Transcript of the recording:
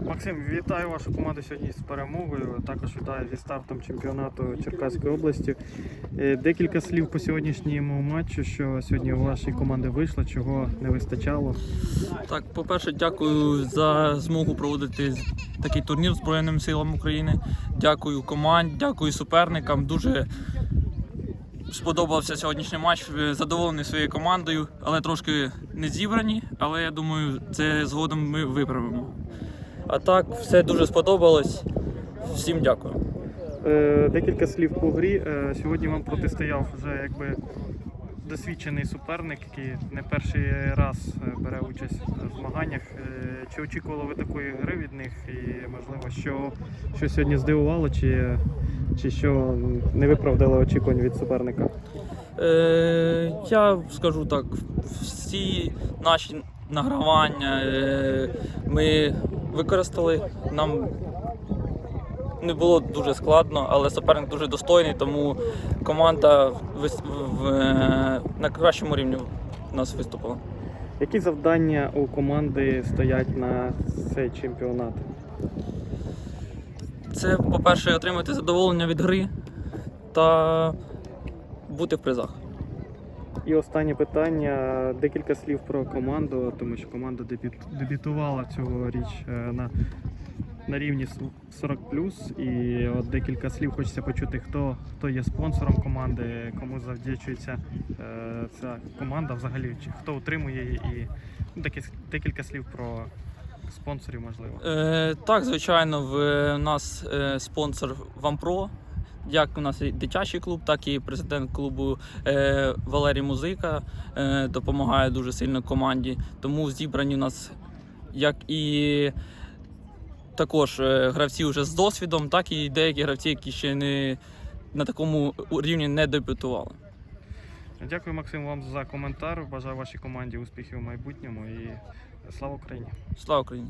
Максим, вітаю вашу команду сьогодні з перемогою. Також вітаю зі стартом чемпіонату Черкаської області. Е, Декілька слів по сьогоднішньому матчу, що сьогодні у вашої команди вийшло, чого не вистачало. Так, по-перше, дякую за змогу проводити такий турнір Збройним силам України. Дякую команді, дякую суперникам. Дуже сподобався сьогоднішній матч. Е, Задоволений своєю командою, але трошки не зібрані. Але я думаю, це згодом ми виправимо. А так, все дуже сподобалось. Всім дякую. Е, Декілька слів по грі. Е, Сьогодні вам протистояв вже якби досвідчений суперник, який не перший раз е, бере участь в змаганнях. Е, Чи очікували ви такої гри від них? І можливо, що, що сьогодні здивувало, чи, чи що не виправдало очікувань від суперника? Е, я скажу так, всі наші награвання е, ми використали. Нам не було дуже складно, але суперник дуже достойний, тому команда вис- в, е, на кращому рівні у нас виступила. Які завдання у команди стоять на цей чемпіонат? Це, по-перше, отримати задоволення від гри та бути в призах. І останнє питання. Декілька слів про команду, тому що команда дебютувала цьогоріч е, на, на рівні 40 І от декілька слів хочеться почути, хто, хто є спонсором команди, кому завдячується е, ця команда взагалі, чи хто утримує її, і ну, декілька слів про спонсорів, можливо. Е, так, звичайно, в е, нас е, спонсор Вампро. Як у нас і дитячий клуб, так і президент клубу е, Валерій Музика е, допомагає дуже сильно команді. Тому зібрані у нас як і також е, гравці вже з досвідом, так і деякі гравці, які ще не на такому рівні не дебютували. Дякую, Максим, вам за коментар. Бажаю вашій команді успіхів у майбутньому і слава Україні! Слава Україні!